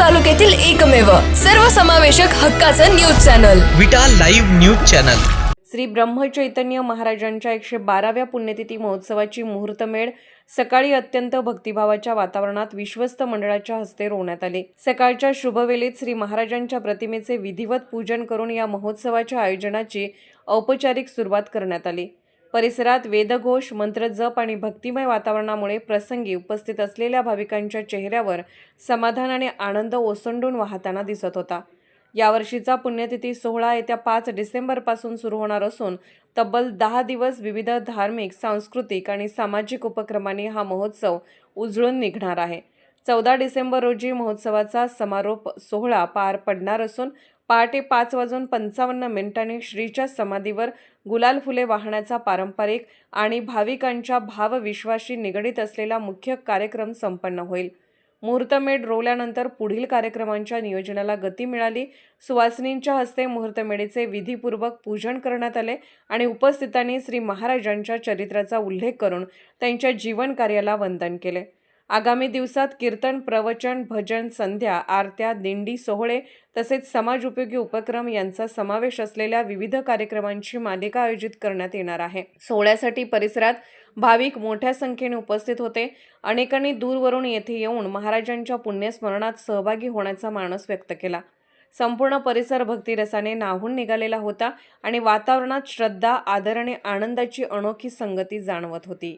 तालुक्यातील एकमेव सर्वसमावेशक हक्काचं news channel. Vita live news channel. Shri Brahmachaitanya महाराजांच्या एकशे बाराव्या पुण्यतिथी महोत्सवाची मुहूर्तमेढ सकाळी अत्यंत भक्तिभावाच्या वातावरणात विश्वस्त मंडळाच्या हस्ते रोवण्यात आली. सकाळच्या शुभवेळेत श्री महाराजांच्या प्रतिमेचे विधिवत पूजन करून या महोत्सवाच्या आयोजनाची औपचारिक सुरुवात करण्यात आली. परिसरात वेदघोष मंत्रजप आणि भक्तिमय वातावरणामुळे प्रसंगी उपस्थित असलेल्या भाविकांच्या चेहऱ्यावर समाधान आणि आनंद ओसंडून वाहताना दिसत होता. यावर्षीचा पुण्यतिथी सोहळा येत्या पाच डिसेंबरपासून सुरू होणार असून तब्बल दहा दिवस विविध धार्मिक सांस्कृतिक आणि सामाजिक उपक्रमांनी हा महोत्सव उजळून निघणार आहे. चौदा डिसेंबर रोजी महोत्सवाचा समारोप सोहळा पार पडणार असून पहाटे पाच वाजून पंचावन्न मिनिटांनी श्रीच्या समाधीवर गुलाल फुले वाहण्याचा पारंपरिक आणि भाविकांच्या भावविश्वाशी निगडीत असलेला मुख्य कार्यक्रम संपन्न होईल. मुहूर्तमेढ रोवल्यानंतर पुढील कार्यक्रमांच्या नियोजनाला गती मिळाली. सुवासिनींच्या हस्ते मुहूर्तमेढीचे विधीपूर्वक पूजन करण्यात आले आणि उपस्थितांनी श्री महाराजांच्या चरित्राचा उल्लेख करून त्यांच्या जीवन कार्याला वंदन केले. आगामी दिवसात कीर्तन प्रवचन भजन संध्या आरत्या दिंडी सोहळे तसेच समाज उपयोगी उपक्रम यांचा समावेश असलेल्या विविध कार्यक्रमांची मालिका आयोजित करण्यात येणार आहे. सोहळ्यासाठी परिसरात भाविक मोठ्या संख्येने उपस्थित होते. अनेकांनी दूरवरून येथे येऊन महाराजांच्या पुण्यस्मरणात सहभागी होण्याचा मानस व्यक्त केला. संपूर्ण परिसर भक्तिरसाने नाहून निघालेला होता आणि वातावरणात श्रद्धा आदर आणि आनंदाची अनोखी संगती जाणवत होती.